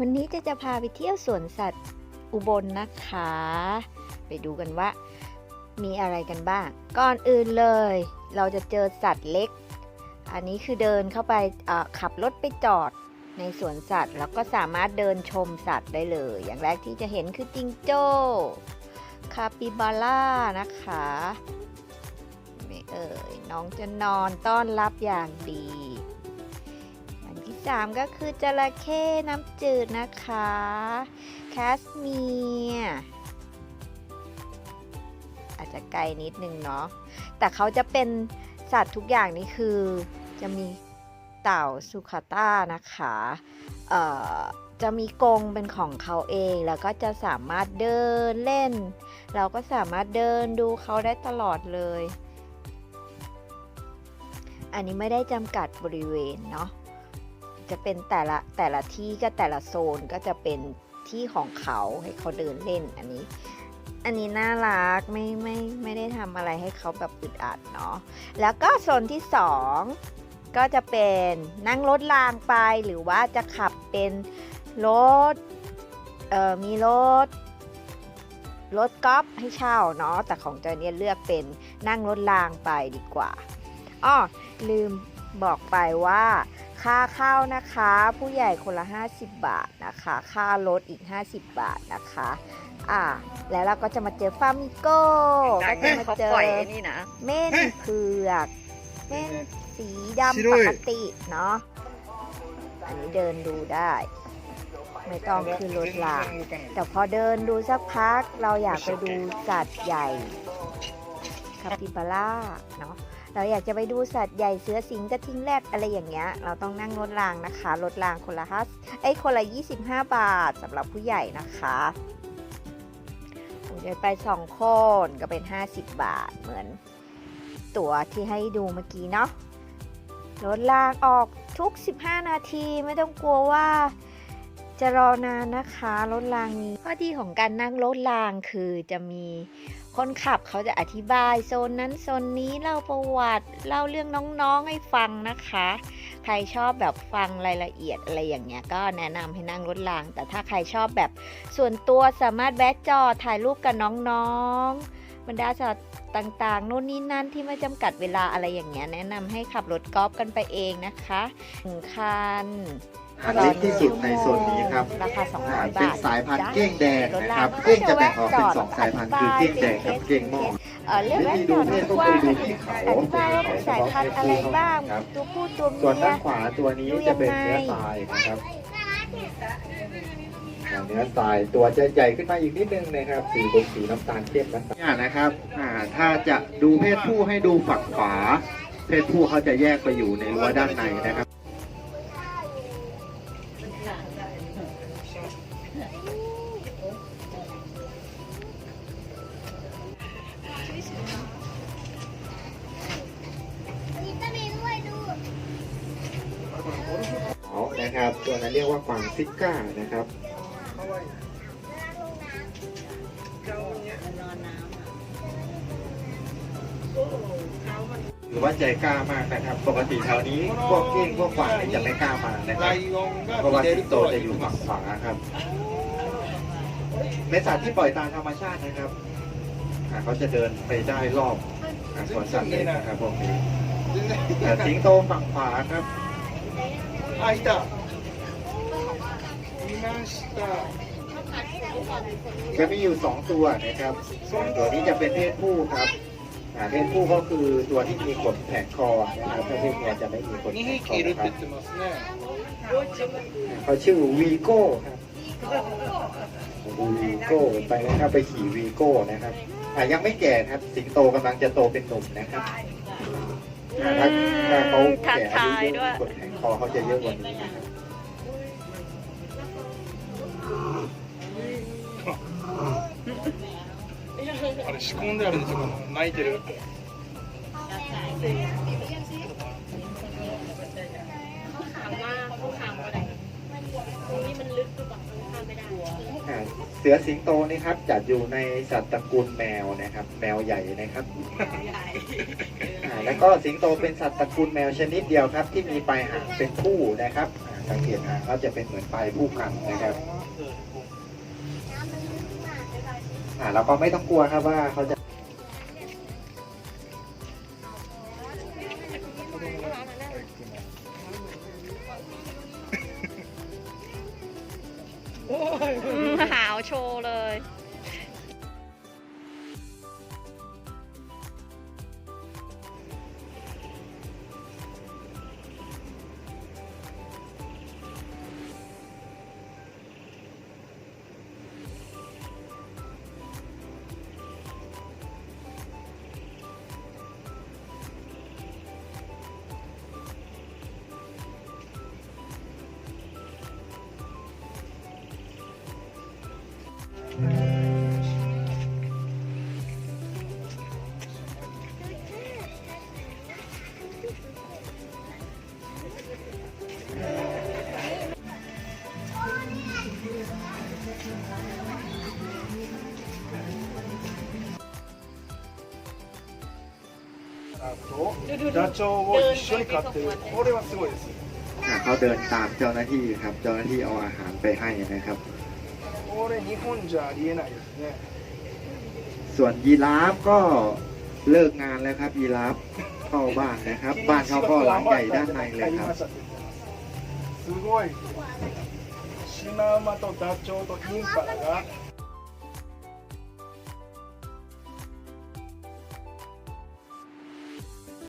วันนี้จะจะพาไปเที่ยวสวนสัตว์อุบลนะคะ ไปดูกันว่า มีอะไรกันบ้าง ก่อนอื่นเลย เราจะเจอสัตว์เล็ก อันนี้คือเดินเข้าไปขับรถไปจอดในสวนสัตว์ แล้วก็สามารถเดินชมสัตว์ได้เลย อย่างแรกที่จะเห็นคือจิงโจ้คาปิบาร่านะคะไม่เอ่ยน้องจะนอนต้อนรับอย่างดี อันที่สามก็คือจระเข้น้ำจืดนะคะแคสเมียอาจจะไกลนิดนึงเนาะแต่เขาจะเป็นสัตว์ทุกอย่างนี่คือจะมีเต่าสุขาต้านะคะเอ่อจะมีกรงเป็นของเขาเองแล้วก็จะสามารถเดินเล่น เราก็สามารถเดินดูเขาได้ตลอดเลย อันนี้ไม่ได้จำกัดบริเวณเนาะ จะเป็นแต่ละแต่ละที่ก็แต่ละโซนก็จะเป็นที่ของเขาให้เขาเดินเล่นอันนี้ อันนี้น่ารักไม่ไม่ไม่ได้ทำอะไรให้เขาแบบอึดอัดเนาะแล้วก็โซนที่สองก็จะเป็นนั่งรถรางไปหรือว่าจะขับเป็นรถเอ่อมีรถรถกอล์ฟให้เช่าเนาะแต่ของจอยเนี่ยเลือกเป็นนั่งรถรางไปดีกว่าอ้อลืมบอกไปว่า ค่าข้าวนะคะ ผู้ใหญ่คนละ 50 บาทนะคะ ค่ารถอีก 50 บาทนะคะ อ่า แล้วเราก็จะมาเจอฟามิโก้ก็จะมาเจอนี่นะเม่นเผือกเม่นสีดำปกติเนาะอันนี้เดินดูได้ ไม่ต้องขึ้นรถรางแต่พอเดินดูสักพักเราอยากไปดูสัตว์ใหญ่คาปิบาร่าเนาะ เราอยากจะไปดูสัตว์ใหญ่เสือสิงกระทิงแรดอะไรอย่างเงี้ย เราต้องนั่งรถรางนะคะรถรางคนละห้าไอ้คนละ 25 บาทสำหรับผู้ใหญ่นะคะผมจะไปสองคนก็เป็น 50 บาทเหมือนตั๋วที่ให้ดูเมื่อกี้เนาะรถรางออกทุก 15 นาทีไม่ต้องกลัวว่าจะรอนานนะคะรถรางนี้ข้อดีของการนั่งรถรางคือจะมี คนขับเขาจะอธิบายโซนนั้นโซนนี้เล่าประวัติเล่าเรื่องน้องๆให้ฟังนะคะ ใครชอบแบบฟังรายละเอียดอะไรอย่างเงี้ยก็แนะนำให้นั่งรถราง แต่ถ้าใครชอบแบบส่วนตัวสามารถแวะจอถ่ายรูปกับน้องๆบรรดาสัตว์ต่างๆนู่นนี่นั่นที่ไม่จำกัดเวลาอะไรอย่างเงี้ยแนะนำให้ขับรถกอล์ฟกันไปเองนะคะหนึ่งคัน อันเล็กที่สุดในโซนนี้ครับราคาอ่า200เป็นบาทสายพันธุ์เก้งแดงนะครับรถเก้งรางจะแบ่งออกเป็นก็สองสายพันธุ์คือเก้งแดงกับเก้งหม้อเออเรียกวิว่าธีจดูอดเพศกก็ว้าคืงอดูที่เขาอธิบายว่าเป็นสายพันธุ์อะไรบ้างครับตัวผู้ตัวส่วนเมีด้ายนขวาตัวนี้จะเป็นเนื้อทรายนะครับอ่าเนื้อทรายตัวจะใหญ่ขึ้นมาอีกนิดนึงนะครับ สีเป็นสีน้ำตาลเข้มน้ำตาลเนี่ยนะครับอ่าถ้าจะดูเพศผู้ให้ดูฝั่งขวา เพศผู้เขาจะแยกไปอยู่ในรั้วด้านในนะครับ นะครับ ตัวนั้นเรียกว่ากวางซิก้านะครับหรือว่าใจกล้ามากนะครับ ปกติแถวนี้พวกเก้งพวกกวางเนี่ยจะไม่กล้ามานะครับเพราะว่าสิงโตจะอยู่ฝั่งขวาครับเป็นสัตว์ที่ปล่อยตามธรรมชาตินะครับเขาจะเดินไปได้รอบอ่าสวนสัตว์เลยนะครับพวกนี้แต่สิงโตฝั่งขวาครับ มาสจะมีอยู่สองตัวนะครับตัวนี้จะเป็นเพศผู้ครับเพศผู้ก็คือตัวที่มีขนแผงคอนะครับถ้าเพศเมียจะไม่มีขนแผงคอครับเขาชื่อวีโก้ครับวีโก้ไปนะครับไปขี่วีโก้นะครับยังไม่แก่ครับ สิงโตกำลังจะโตเป็นหนุ่มนะครับถ้าเขาแก่อายุยอะขนแผงคอเขาจะเยอะกว่านี้ あれ仕込んであるんですよ。泣いてる。 ถามว่าเขาถามอะไรตรงนี้มันลึกหรือเปล่าเขาข้ามไม่ได้ อ่าเสือสิงโตนี่ครับจัดอยู่ในสัตว์ตระกูลแมวนะครับ แมวใหญ่นะครับอ่า แล้วก็สิงโตเป็นสัตว์ตระกูลแมวชนิดเดียวครับ ที่มีปลายหางเป็นคู่นะครับอ่าสังเกตหางเขาจะเป็นเหมือนปลายผู้กันนะครับอ่าเราก็ไม่ต้องกลัวครับว่าเขาจะ ダチョウを一緒に飼ってるこれはすごいです อ่าเขาเดินตามเจ้าหน้าที่ครับ เจ้าหน้าที่เอาอาหารไปให้นะครับ これ日本じゃありえないですね ส่วนยีราฟก็เลิกงานแล้วครับ ยีราฟเข้าบ้านนะครับ บ้านเขาก็หลังใหญ่ด้านในเลยครับ すごいシマウマとダチョウとインパラが